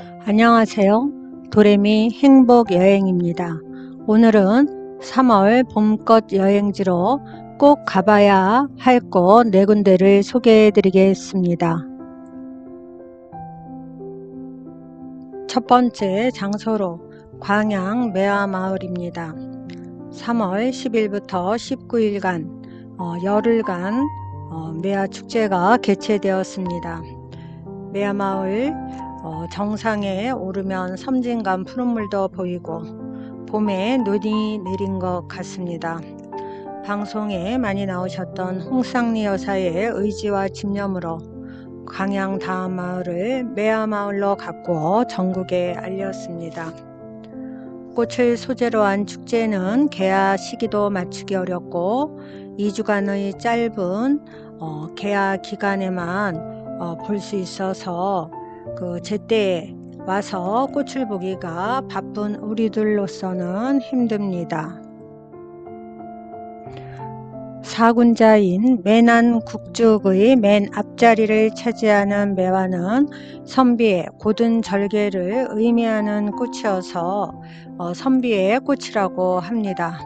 안녕하세요. 도레미 행복 여행입니다. 오늘은 3월 봄꽃 여행지로 꼭 가봐야 할 곳 네 군데를 소개해 드리겠습니다. 첫 번째 장소로 광양 매화마을입니다. 3월 10일부터 19일간 어, 열흘간 어, 매화축제가 개최되었습니다. 매화마을 어, 정상에 오르면 섬진강 푸른물도 보이고 봄에 눈이 내린 것 같습니다. 방송에 많이 나오셨던 홍상리 여사의 의지와 집념으로 광양 다음 마을을 매화마을로 갖고 전국에 알렸습니다. 꽃을 소재로 한 축제는 개화 시기도 맞추기 어렵고 2주간의 짧은 어, 개화 기간에만 어, 볼 수 있어서 그 제때에 와서 꽃을 보기가 바쁜 우리들로서는 힘듭니다. 사군자인 매난 국죽의 맨 앞자리를 차지하는 매화는 선비의 고든 절개를 의미하는 꽃이어서 어, 선비의 꽃이라고 합니다.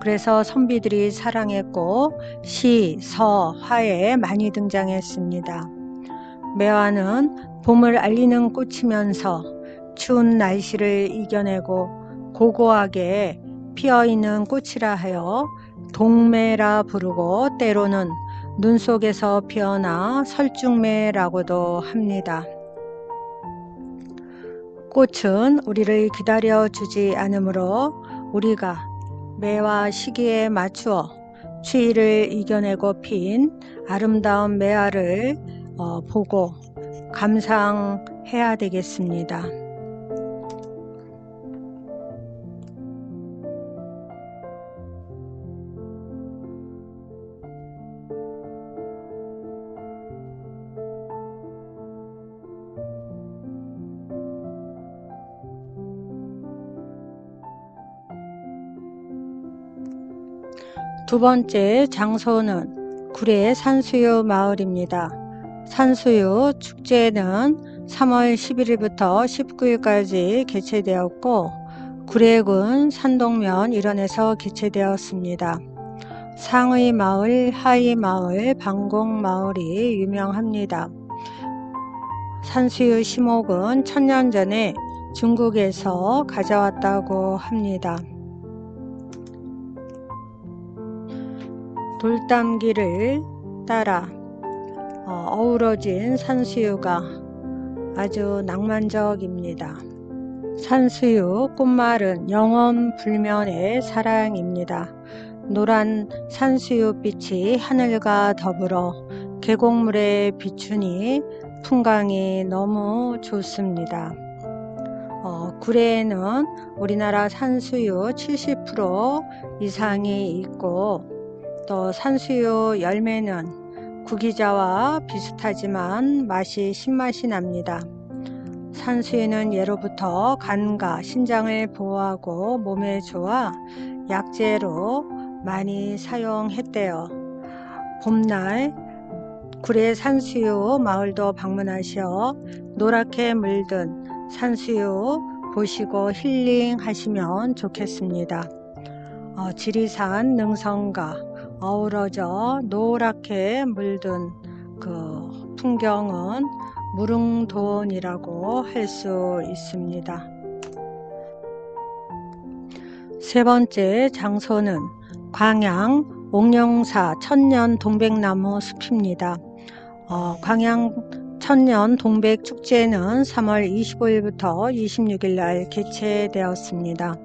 그래서 선비들이 사랑했고 시, 서, 화에 많이 등장했습니다. 매화는 봄을 알리는 꽃이면서 추운 날씨를 이겨내고 고고하게 피어 있는 꽃이라 하여 동매라 부르고 때로는 눈 속에서 피어나 설중매라고도 합니다. 꽃은 우리를 기다려 주지 않으므로 우리가 매화 시기에 맞추어 추위를 이겨내고 핀 아름다운 매화를 어, 보고 감상해야 되겠습니다. 두 번째 장소는 구례 산수유 마을입니다. 산수유 축제는 3월 11일부터 19일까지 개최되었고 구례군 산동면 일원에서 개최되었습니다. 상의 마을, 하의 마을, 방공 마을이 유명합니다. 산수유 시목은 천년 전에 중국에서 가져왔다고 합니다. 돌담길을 따라 어, 우러진 산수유가 아주 낭만적입니다. 산수유 꽃말은 영원 불면의 사랑입니다. 노란 산수유빛이 하늘과 더불어 계곡물에 비추니 풍광이 너무 좋습니다. 어, 구례에는 우리나라 산수유 70% 이상이 있고 또 산수유 열매는 구기자와 비슷하지만 맛이 신맛이 납니다. 산수유는 예로부터 간과 신장을 보호하고 몸에 좋아 약재로 많이 사용했대요. 봄날 구례 산수유 마을도 방문하셔 노랗게 물든 산수유 보시고 힐링하시면 좋겠습니다. 어, 지리산 능성과 어우러져 노랗게 물든 그 풍경은 무릉도원이라고 할 수 있습니다. 세 번째 장소는 광양 옥룡사 천년 동백나무 숲입니다. 어, 광양 천년 동백 축제는 3월 25일부터 26일 날 개최되었습니다.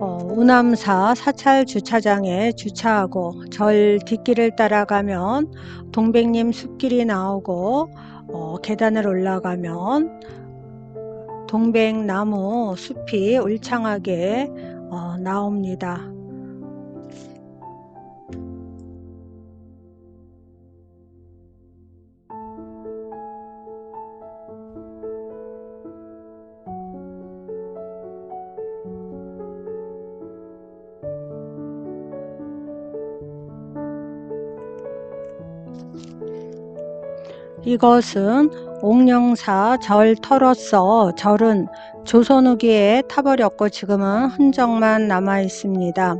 어, 우남사 사찰 주차장에 주차하고 절 뒷길을 따라가면 동백님 숲길이 나오고 어, 계단을 올라가면 동백나무 숲이 울창하게 어, 나옵니다. 이것은 옥령사 절 털었어 절은 조선 후기에 타버렸고 지금은 흔적만 남아 있습니다.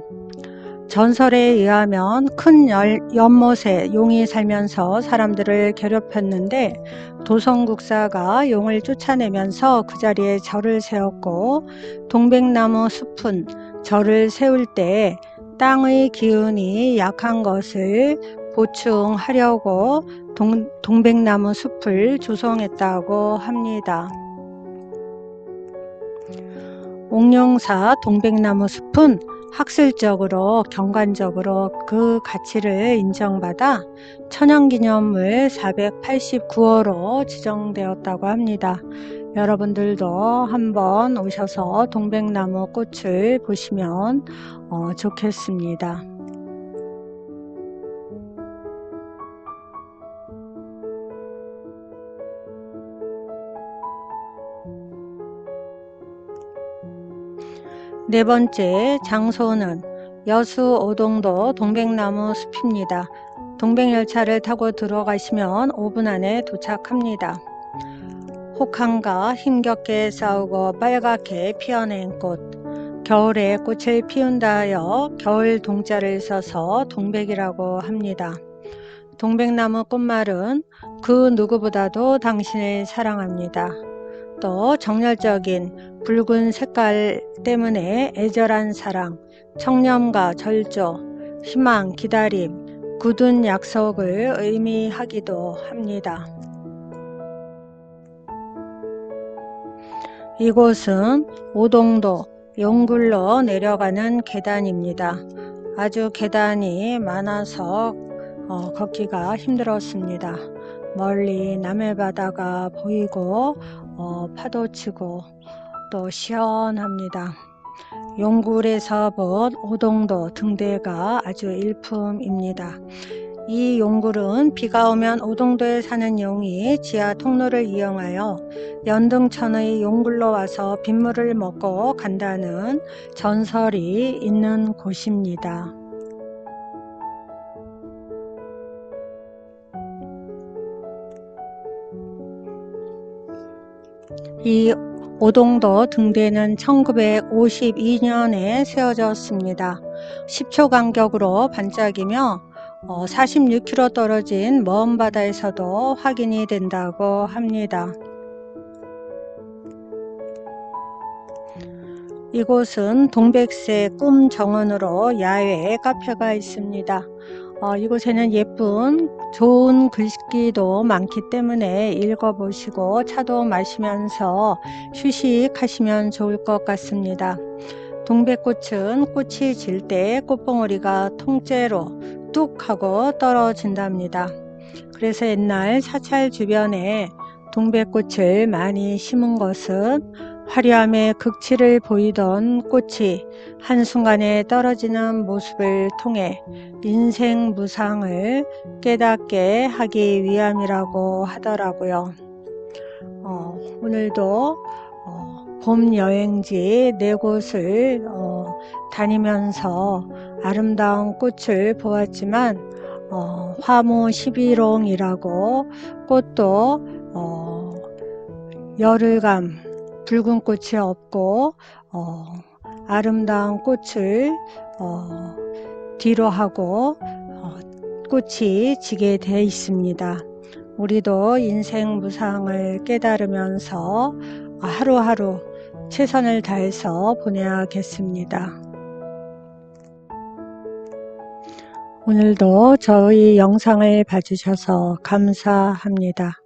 전설에 의하면 큰 열, 연못에 용이 살면서 사람들을 괴롭혔는데 도성국사가 용을 쫓아내면서 그 자리에 절을 세웠고 동백나무 숲은 절을 세울 때 땅의 기운이 약한 것을 보충하려고 동, 동백나무 숲을 조성했다고 합니다. 옥룡사 동백나무 숲은 학술적으로 경관적으로 그 가치를 인정받아 천연기념물 489호로 지정되었다고 합니다. 여러분들도 한번 오셔서 동백나무 꽃을 보시면 어, 좋겠습니다. 네 번째 장소는 여수 오동도 동백나무 숲입니다. 동백열차를 타고 들어가시면 5분 안에 도착합니다. 혹한가 힘겹게 싸우고 빨갛게 피어낸 꽃 겨울에 꽃을 피운다 하여 겨울 동자를 써서 동백이라고 합니다. 동백나무 꽃말은 그 누구보다도 당신을 사랑합니다. 또 정열적인 붉은 색깔 때문에 애절한 사랑, 청렴과 절조, 희망, 기다림, 굳은 약속을 의미하기도 합니다. 이곳은 오동도 용굴로 내려가는 계단입니다. 아주 계단이 많아서 어, 걷기가 힘들었습니다. 멀리 남해 바다가 보이고 어, 파도 치고 또 시원합니다. 용굴에서 본 오동도 등대가 아주 일품입니다. 이 용굴은 비가 오면 오동도에 사는 용이 지하 통로를 이용하여 연등천의 용굴로 와서 빗물을 먹고 간다는 전설이 있는 곳입니다. 이 오동도 등대는 1952년에 세워졌습니다. 10초 간격으로 반짝이며 46km 어, 떨어진 먼 바다에서도 확인이 된다고 합니다. 이곳은 동백색 꿈 정원으로 야외 카페가 있습니다. 어, 이곳에는 예쁜 좋은 글귀도 많기 때문에 읽어보시고 차도 마시면서 휴식하시면 좋을 것 같습니다. 동백꽃은 꽃이 질 때 꽃봉오리가 통째로 뚝 하고 떨어진답니다. 그래서 옛날 사찰 주변에 동백꽃을 많이 심은 것은 화려함의 극치를 보이던 꽃이 한순간에 떨어지는 모습을 통해 인생 무상을 깨닫게 하기 위함이라고 하더라고요. 어, 오늘도 어, 봄 여행지 네 곳을 어, 다니면서 아름다운 꽃을 보았지만 어, 화무 11홍이라고 꽃도 어, 열흘감 붉은 꽃이 없고 어, 아름다운 꽃을 어, 뒤로 하고 어, 꽃이 지게 되어 있습니다. 우리도 인생 무상을 깨달으면서 하루하루 최선을 다해서 보내야겠습니다. 오늘도 저희 영상을 봐주셔서 감사합니다.